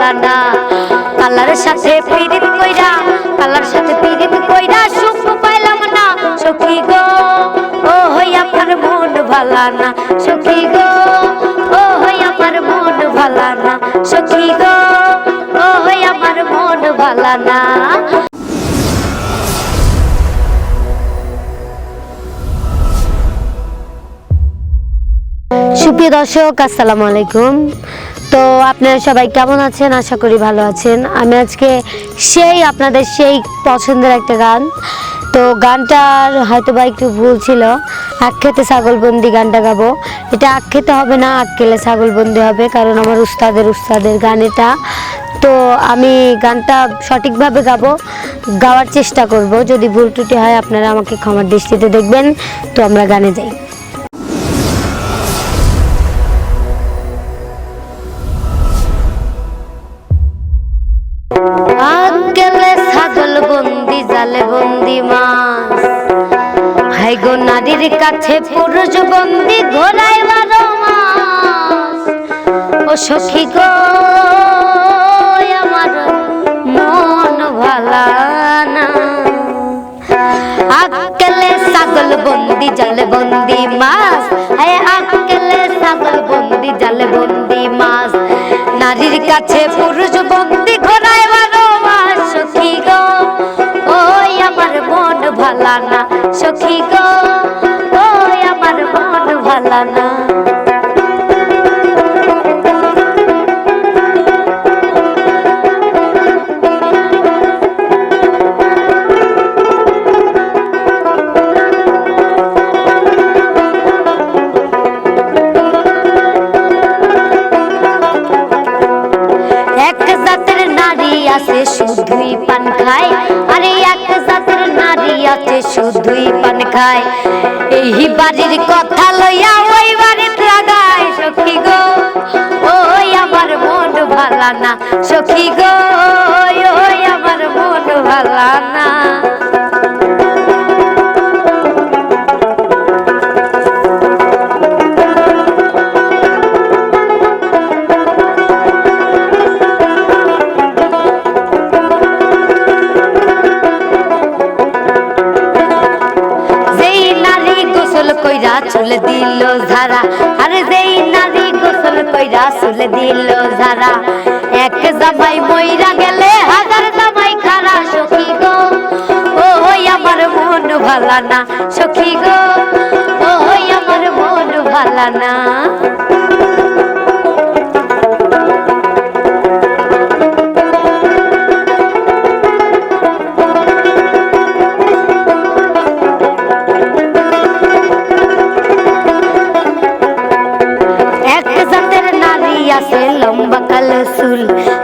মাওলানা colour সাথে পীড়িত কইরা, কালার সাথে পীড়িত কইরা সুখ পাইলাম না। সখী গো, ও হই আমার মন ভালানা সখী গো, ও হই আমার মন ভালানা সখী গো, ও হই আমার মন ভালানা সুপ্রিয় দর্শক, আসসালামু আলাইকুম। তো আপনারা সবাই কেমন আছেন? আশা করি ভালো আছেন। আমি আজকে সেই আপনাদের সেই পছন্দের একটা গান। তো গানটার হয়তো বা একটু ভুল ছিল। আক্ষেতে ছাগলবন্দি গানটা গাবো। এটা আক্ষেতে হবে না, আক্কেলে ছাগলবন্দি হবে, কারণ আমার উস্তাদের উস্তাদের গান এটা। তো আমি গানটা সঠিকভাবে গাবো, গাওয়ার চেষ্টা করব। যদি ভুল ত্রুটি হয় আপনারা আমাকে ক্ষমার দৃষ্টিতে দেখবেন। তো আমরা গানে যাই। আঙ্কেলে ছাগল বন্দি, জালে বন্দি মাছ। হাই গো নারীর কাছে পুরুষ বন্দি, ঘোড়ায় বারো মাস ও সখী গো, আমার মন ভালা না। আক্কেলে ছাগল বন্দি, জালে বন্দি মাছ। হায় আক্কেলে ছাগল বন্দি, জালে বন্দি মাছ। নারীর কাছে পুরুষ বন্দি বাড়ির কথা লইয়া ওই সখী গো, ওই আমার মন ভালা না। সখী গো, ওই আমার মন ভালা না। চলে দিল ঝারা আরে যেই নারী গোসল কইরা চলে দিল ঝারা এক জামাই মইরা গেলে হাজার জামাই খারা। সখী গো, ও আমার মন ভালা না। সখী গো, ও আমার মন ভালা না। আছে লম্বা কাল চুল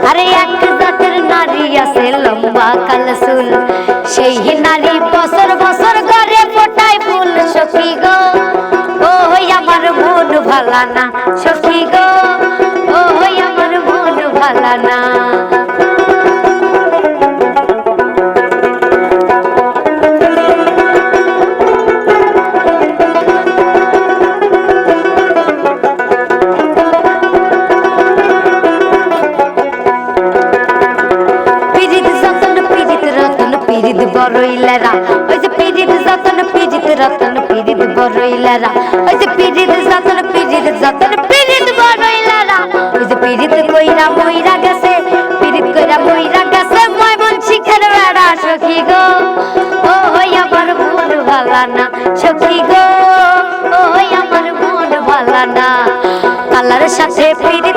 আরে এক জাতের নারী আছে লম্বা কাল চুল সেই নারী বছর বছর করে ফোটায় ফুল। সখী গো ও আমার মন ভালা না। বড়ইলারা ওই যে পিরিত যতন রতন ওই যে যতন যতন ওই যে কইরা মইরা গেছে কইরা মইরা গেছে শিখের বেড়া গো। ও হই আমার মন ভালা না সখী গো। ও হই আমার মন ভালা না। কালার সাথে পিরিত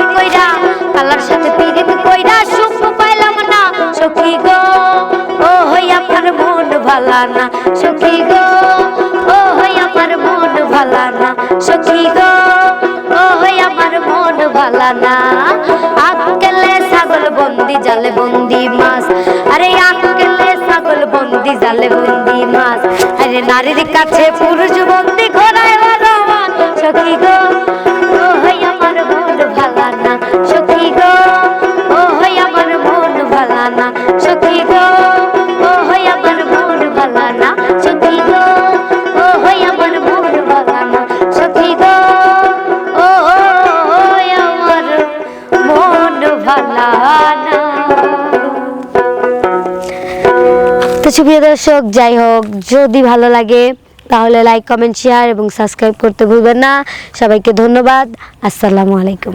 মন ভালা না সখী গো, ও হই আমার মন ভালানা সখী গো, ও হই আমার মন ভালানা ছাগল বন্দি, জালে বন্দি মাছ। আরে ছাগল বন্দি, জালে বন্দি মাছ। আরে নারীর কাছে পুরুষ সুপ্রিয় দর্শক, যাই হোক, যদি ভালো লাগে, তাহলে লাইক কমেন্ট শেয়ার এবং সাবস্ক্রাইব করতে ভুলবেন না। সবাইকে ধন্যবাদ। আসসালামু আলাইকুম।